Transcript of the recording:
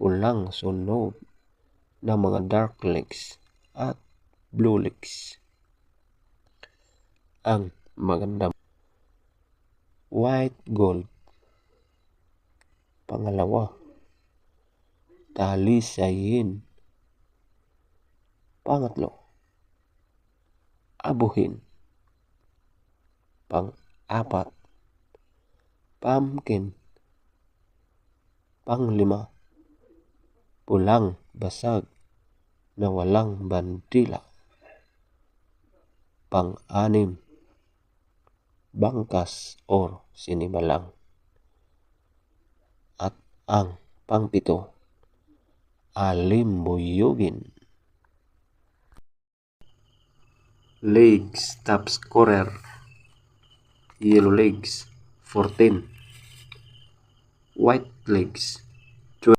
pulang sunog na mga dark legs at blue legs. Ang maganda white gold. Pangalawa, talisayin. Pangatlo, abuhin. Pang-apat, pumpkin. Panglima, pulang basag na walang bandila. Pang-anim, bangkas or sinibalang. At ang pangpito, alimbuyugin. Legs top scorer yellow legs 14 white legs